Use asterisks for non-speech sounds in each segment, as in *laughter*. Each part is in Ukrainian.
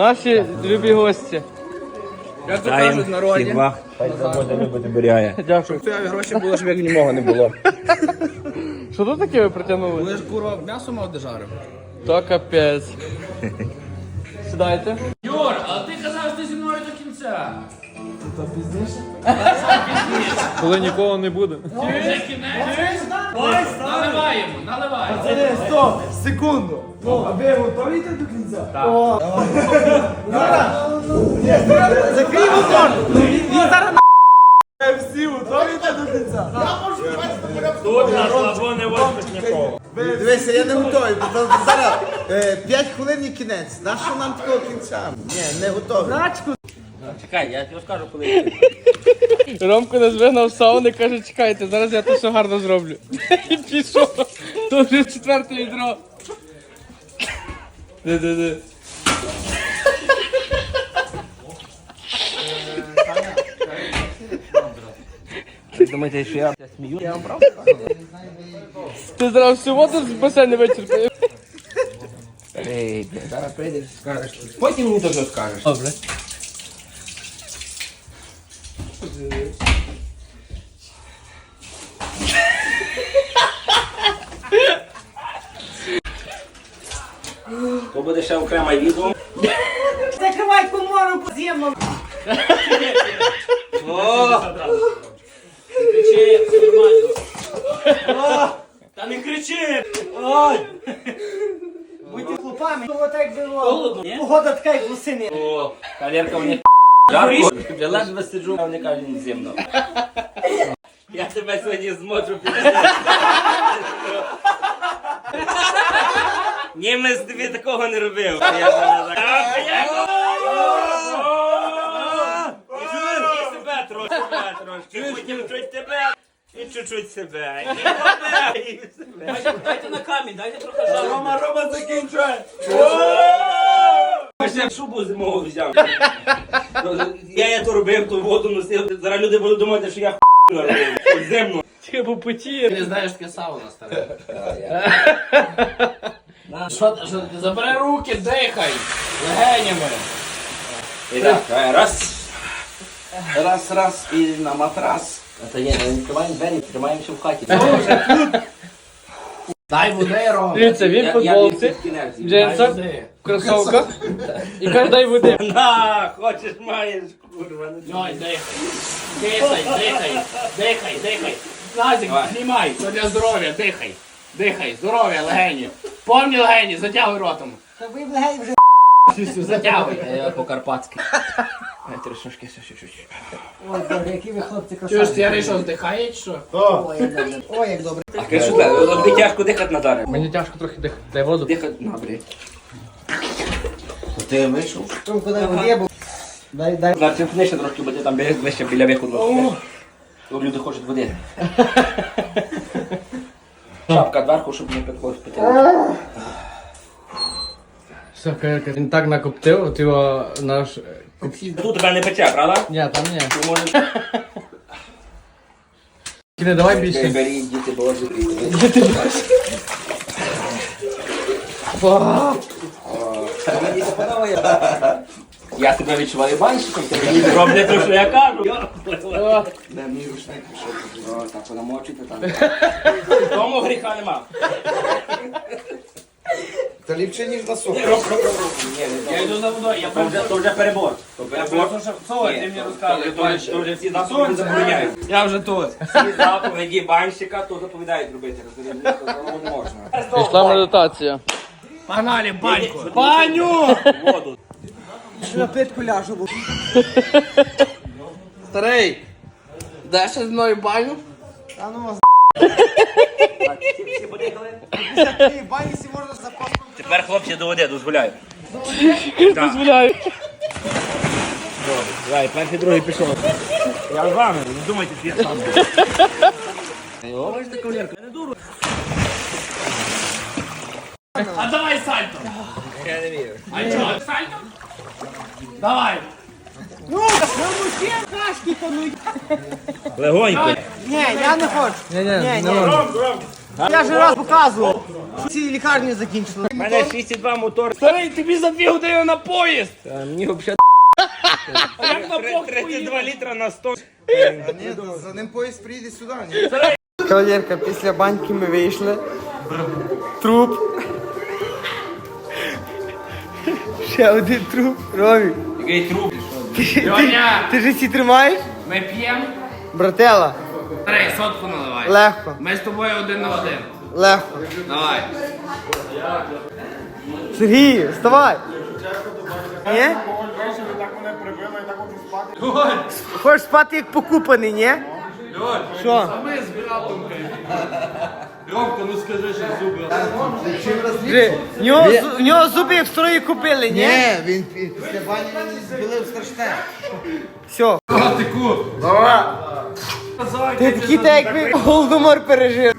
Наші любі гості. Як то кажуть народі. Хай заводи любить оберігає. Дякую. Це гроші було, щоб як німого не було. *laughs* Що тут таке ви притягнули? Ви ж курва м'ясо мав дежарив. То капець. Сідайте. Юр, а ти казав, що ти зі мною до кінця. Коли нікого не буде. Вже кінець. Наливаємо, наливаємо. Стоп, секунду. Ну, а ви готові йти до кінця? Так. Закрий мотор. Він зараз всі готові йти до кінця? Тут на слабо не возьмеш нікого. Дивися, я не готовий. бо Зараз 5 хвилин і кінець. Нащо нам такого кінця? Ні, не готовий. Чекай, я тобі скажу, коли. Ромко нас вигнав з сауни, каже, чекайте, зараз я то все гарно зроблю. І пішов. То вже четверте відро. Де-де-де. Думаєте, що я смію? Я вам Ти зараз всю воду з басейну вичерпаєш. Ей, зараз прийдеш, скажеш. Потім мені теж скажеш. Добре. То буде ще окреме відео. Закривай комору поземну. Кричи, все нормально. Та не кричи! Ой! Будьте хлопами. Ну, отак було. Погода така, як восени. О, кавалерка мені *laughs* жарко. Я ледве сиджу, а вони кажуть, не зимно. *laughs* Я тебе сьогодні зможу підняти. Німець тобі такого не робив. Я зараз так. І себе трошки, себе трошки. Потім чуть тебе. І чуть-чуть себе. І себе. Дайте на камінь, дайте трохи жару. Рома, Рома, закінчує. Я шубу зимову взяв. Я я то робив, ту воду носив. Зараз люди будуть думати, що я хуй робив. Зимно. Тільки по путі. Ти знаєш, таке сауна старе. *laughs* Що, що, ти забери руки, дихай. Легенями. І так, давай, раз. Раз, раз і на матрас. То є, не відкриваємо двері, тримаємося в хаті. Дай води, Ром. Дивіться, він в футболці, в джинсах, в кросовках. І каже, дай води. На, хочеш, маєш, курва. ну Ой, дихай. Дихай, дихай, дихай, дихай. Назик, знімай, це для здоров'я, дихай. Дихай, здоров'я, легені. Повні легені, затягуй ротом. Та ви легай вже. Затягуй. Я по-карпатськи. Ай, трошки, ще чуть-чуть. Ой, добре, які ви хлопці Чуєш, красавці. я що, вдихає чи що? Ой, як добре. Ой, як добре. А кажу, тобі тяжко дихати на. Мені тяжко трохи дихати. Дай воду. Дихати, на, блядь. Ти вийшов? Там куди воді був. Дай, дай. На цим ще трошки, бо ти там біля- ближче біля виходу. Бо Люди хочуть води. *laughs* Шапка дверху, щоб не пекло пити. Все, каже, він так накоптив, от його наш... е, Тут тебе не пече, правда? Ні, там ні. Ти можеш... Кіне, давай більше. Беріть, діти, боже, Мені це подобає. Я тебе відчуваю банщиком, ти мені роблять те, що я кажу. О, Де мій рушник пішов? О, так, понамочити там. Тому гріха нема. Та ліпше, ніж на сухо. Я йду за водою, я То вже, то вже перебор. То перебор. Ти мені то вже- То вже всі заповіді забороняють. Я вже тут. Всі заповіді банщика, то заповідають робити. розумієш? Тому не можна. пішла медитація. Погнали, баньку. Баню! Воду. На питку ляжу. *laughs* Старий, даш зі мною баню? А ну, Так, всі- всі поїхали? з цієї бані сі можна запаску. Тепер хлопці до води, дозволяю. *laughs* Дозволяю. Давай, перший, другий пішов. Я з вами, не думайте, що я сам. Бачите, кавалерка, я не дуру. А давай сальто. Я не вірю. А чого? Сальто? Давай. Ну, ну, ще кашки то ну. Легонько. Ні, я не хочу. Ні, ні, Ні. Я ж раз показував. що Ці лікарні закінчили. У мене 6,2 мотор. Старий, тобі за дві години на поїзд. *laughs* А мені взагалі Як на бок 32 літра на 100. Ні, за ним поїзд приїде сюди. Ні? Кавалерка, після баньки ми вийшли. Труп. Ще один труп. Ромі. Який труп? Ти, ти, Льоня, ти ж ці тримаєш? ми п'ємо. Братела, Старий, сотку наливай. легко, Ми з тобою один на один. легко. Давай. Сергій, вставай. Ні? Хочеш спати як покупаний, ні? Що? Ми з Гратумкою. Жи, В нього, зу- в нього зуби як старої купили, ні? Ні, він пі- після бані він збилив страшне. Все. Ти такий так якби голодомор пережив.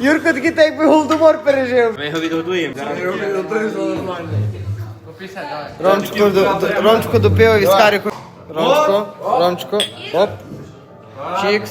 Юрко такий так якби голодомор пережив. Ми його відгодуємо. Ромчику, до, до, Ромчику до пива віскарику. Ромчику, Ромчику, оп. Чікс.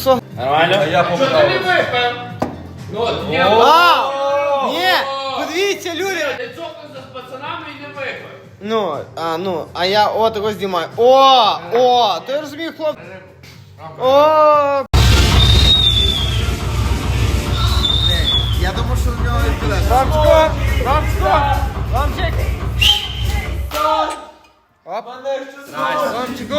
Що? Нормально? Я Що ти не випив? Ну, от, я А! Ні! Подивіться, люди! Я цокнувся з пацанами і не випив. Ну, а ну, а я о такого знімаю. О! О! Ти розумію, хлоп. О! Я думав, що в нього відкидає. Ромчику! Ромчику! Ромчик! Оп! Ромчику!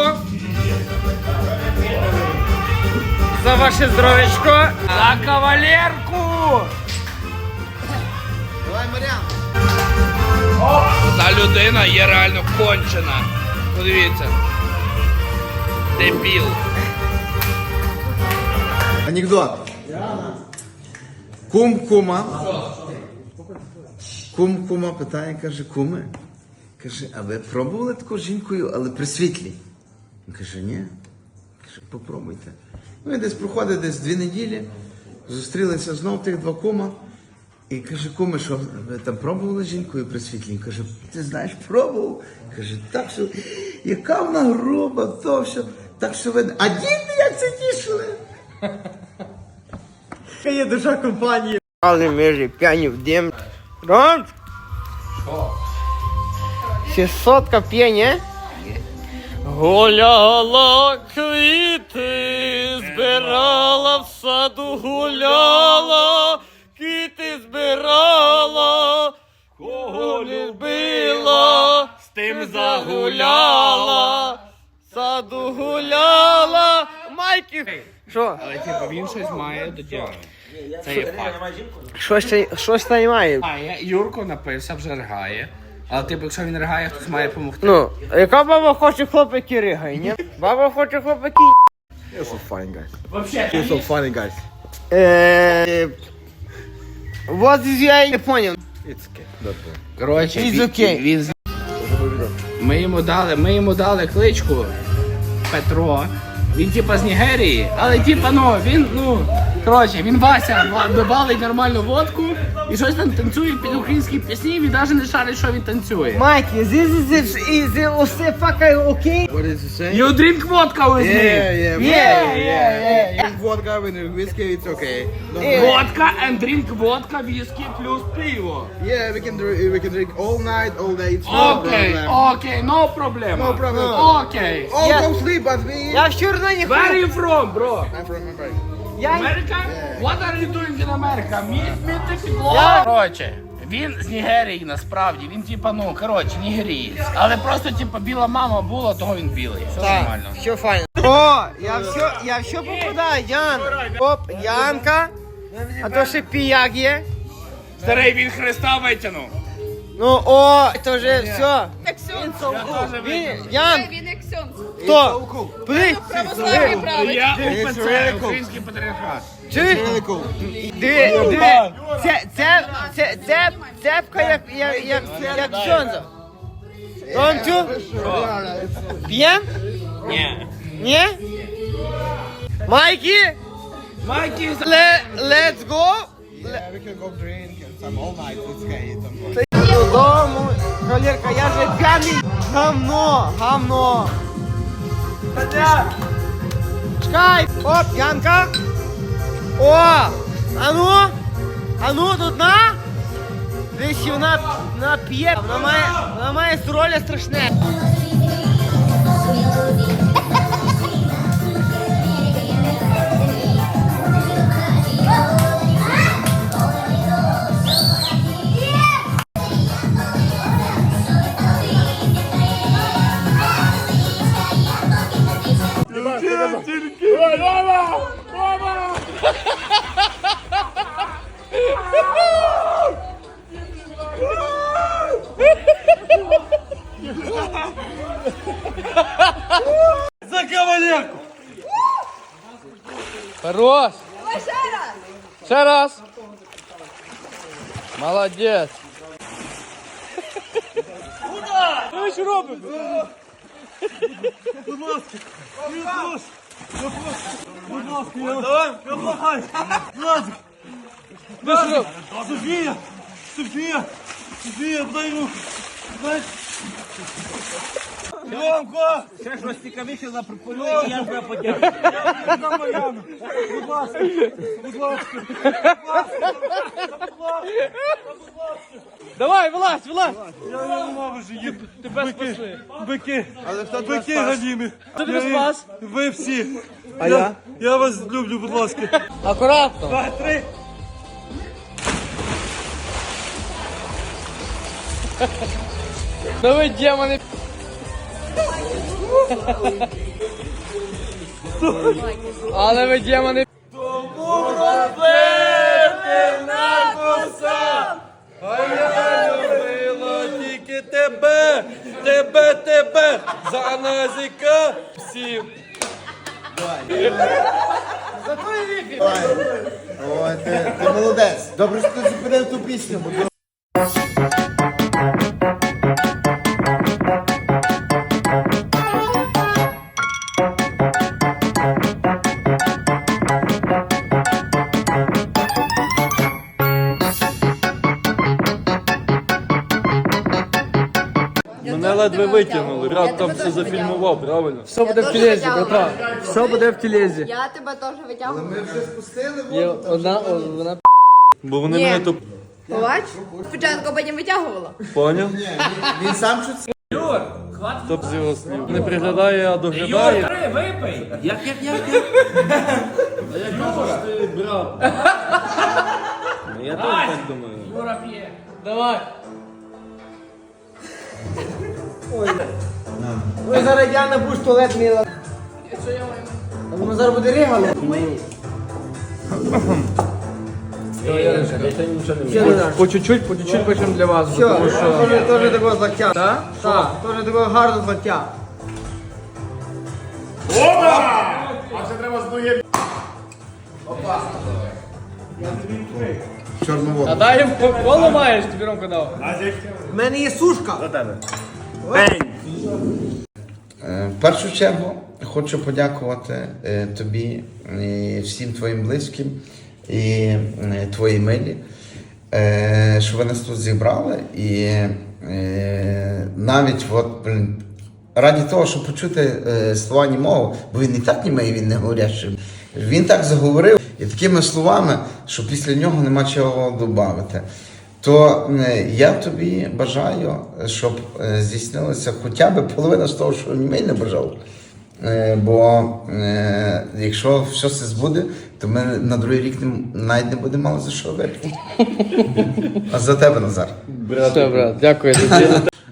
За ваше здоров'ячко! За кавалерку! Давай, Мар'ян. Та людина є реально кончена. Подивіться. Дебіл. Анекдот. Кум кума. Кум кума питає, каже, куме. Каже, а ви пробували таку жінкою, але при світлі? Він каже, ні. Каже, попробуйте. Ну і десь проходить десь дві неділі, зустрілися знов тих два кума. І каже, куме, що ви там пробували з жінкою при світлі? Каже, ти знаєш, пробував. Каже, так що, яка вона груба, то все. Так що ви. А діти як це тішили? Яка є душа компанії. Але ми ж п'яні в дим. Ромч! Що? Ще сотка п'є, ні? Гуляла гуляла, квіти збирала, кого любила, З тим загуляла, саду гуляла, майки. Що? Але типу він щось має до діла. Це є факт. Що ще, що ще немає? А Юрко напився, вже ригає. Але типу, якщо він ригає, хтось має допомогти. Ну, яка баба хоче хлоп, який ригає, ні? Баба хоче хлоп, який... Вообще, funny, guys. Е, What is я не поняв. коротше, He's він, okay. він з- ми йому дали, ми йому дали кличку Петро. Він типа з Нігерії, але типа ну він ну коротше, він Вася ва- валить нормальну водку і щось там танцює під українські пісні. Він навіть не шарить, що він танцює. Майки, this is it, is it усе fucking окей? What did you say? You drink vodka with me. yeah, Yeah, yeah, yeah. Drink Vodka with whiskey, it's okay. Водка and drink водка, віскі плюс пиво. Yeah, we can drink, we can drink all night, all day. It's Окей, окей, no problem. No problem. Окей. All Yeah. go sleep, but we. Я одно не Where are you from, bro? I'm from America. America? What are you doing in America? Meet me the people. Коротше, він з Нігерії насправді, він типа, ну, коротше, нігерієць. Але просто, типа, біла мама була, того він білий. Все Так, нормально. все файно. О, я все, я все попадаю, Ян. Оп, Янка. А то ще піяк є. Старий, він Христа витягнув. Ну, о, то вже все. Він, Ян, Хто? Я УПЦ, український патріархат. Чи? Диви, диви. Це, це, це, це, цепка як, як, як, як сонце. Ромчу? П'єм? Ні. Ні? Майки? Майки, Ле, let's go? Додому, Колірка, я вже п'яний. Гамно, гамно. Чекай, О, п'янка. О, ану, ану, тут на! Десь вона, нап'є. п'є, вона має, вона має здоров'я страшне. Ще раз! Молодець! Куда? Що робиш? Будь ласка! Я прошу! Я прошу! Будь ласка, я вас... Благаю! Що робиш? Софія! Софія! Софія, дай руку! Дай... Ромко! Ще щось цікавіше запропонує, я вже потягну. Будь ласка! Будь ласка! Давай, вилазь, вилазь! Я не ненавижу їх! Тебе спасли. Бики! Бики галіми! Хто тебе спас? Ви всі! А я? Я вас люблю, будь ласка! Акуратно! Два, три! Ну ви демони! Але ви демони! А я любила тільки тебе, тебе, тебе, за назика всім. Ой, ти, ти молодець. Добре, що ти зупинив ту пісню. бо Брат там все зафільмував, правильно? Все буде в тілезі, братва! Все буде в тілезі! Я тебе теж витягую. Є одна, о, вона Бо вони Ні. мене то Побач? Спочатку потім витягувала. поняв? Він сам щось Топ з його слів. Не приглядає, а доглядає. Бери, випий. Як, як, як, як? *laughs* Ти, брат. Я теж так думаю. Юра п'є. Давай! Ой, зараз Діана будеш туалет мила. А воно зараз буде ригало. По чуть-чуть, по чуть-чуть почнемо для вас, Все, тому що... теж, теж такого злаття. Так? Так, теж такого гарного злаття. чорнового. А дай їм коло маєш, тобі Ромко дав. В мене є сушка. Е, В першу чергу хочу подякувати е, тобі і всім твоїм близьким і е, твоїй милі, е, що ви нас тут зібрали. І е, навіть от, блін, раді того, щоб почути е, слова німого, бо він і так німий, він не говорящий. Він так заговорив і такими словами, що після нього нема чого додати. То е, я тобі бажаю, щоб е, здійснилося хоча б половина з того, що німей не бажав. Е, Бо якщо все це збуде, то ми на другий рік навіть не будемо мали за що випити. А за тебе, Назар. Все, брат, дякую.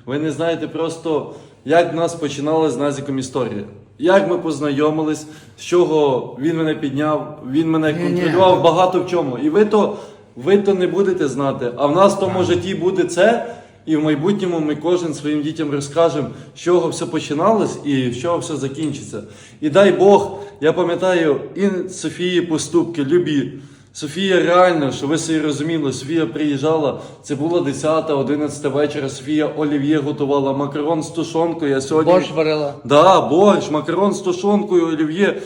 Ви не знаєте просто, як в нас починалась з Назіком історія. Як ми познайомились, з чого він мене підняв, він мене контролював багато в чому. І ви то, ви то не будете знати. А в нас в тому житті буде це, І в майбутньому ми кожен своїм дітям розкажемо, з чого все починалось і з чого все закінчиться. І дай Бог, я пам'ятаю і Софії поступки, любі. Софія реально, що ви собі розуміли, Софія приїжджала, це було 10-11 вечора. Софія олів'є готувала макарон з тушонкою. Я сьогодні Борщ варила. Да, борщ, макарон з тушонкою, олів'є,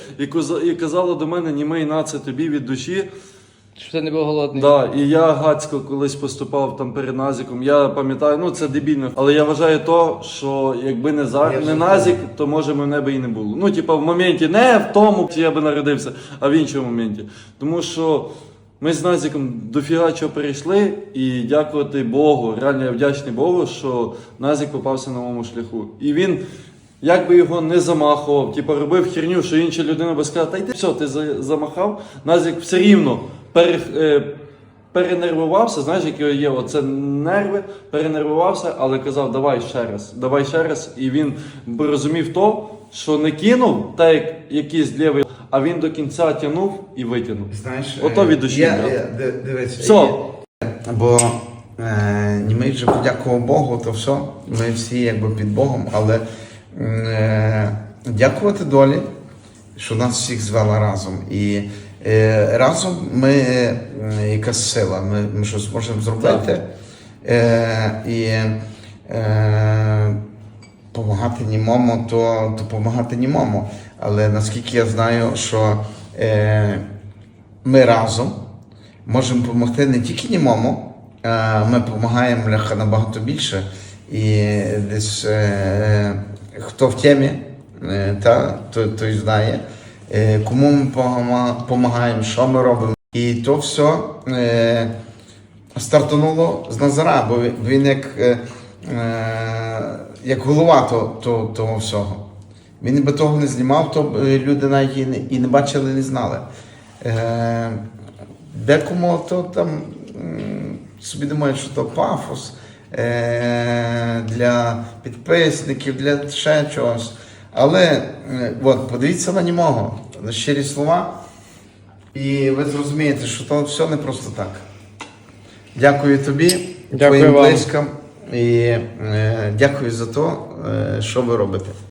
і казала до мене, німей на це тобі від душі. Щоб ти не був голодний. Да, і я гацько колись поступав там перед Назіком. Я пам'ятаю, ну це дебільно. Але я вважаю то, що якби не за не Назік, то може мене би і не було. Ну, типа, в моменті не в тому, чи я би народився, а в іншому моменті. Тому що ми з Назіком дофіга чого перейшли, і дякувати Богу, реально я вдячний Богу, що Назік попався на моєму шляху. І він. Як би його не замахував, типу робив херню, що інша людина би сказала, та йди все, ти замахав, Назік все рівно пере, е, перенервувався, знаєш, які є оце нерви, перенервувався, але казав, давай ще раз, давай ще раз. І він розумів то, що не кинув, так як якийсь лівий, а він до кінця тягнув і витягнув. Знаєш, Ото е, від душі, Я, я, ди- дивись, Все. Бо е, німей вже подякував Богу, то все. Ми всі якби під Богом, але е, дякувати долі, що нас всіх звела разом. І разом ми е, якась сила, ми, ми щось можемо зробити. Е, і е, Помагати німому, то, то помагати німому. Але наскільки я знаю, що е, ми разом можемо допомогти не тільки німому, а ми допомагаємо бляха набагато більше. І десь е, хто в темі, е, та, той, той знає, е, кому ми допомагаємо, що ми робимо. І то все е, стартануло з Назара, бо він- як, е, е, як голова то, то, того всього. Він би того не знімав, то е, люди навіть і не, і не бачили, не знали. Е, декому то там собі думають, що то пафос е, для підписників, для ще чогось. Але е, от, подивіться на німого, на щирі слова, і ви зрозумієте, що то все не просто так. Дякую тобі, Дякую твоїм близьким, і е, дякую за те, що ви робите.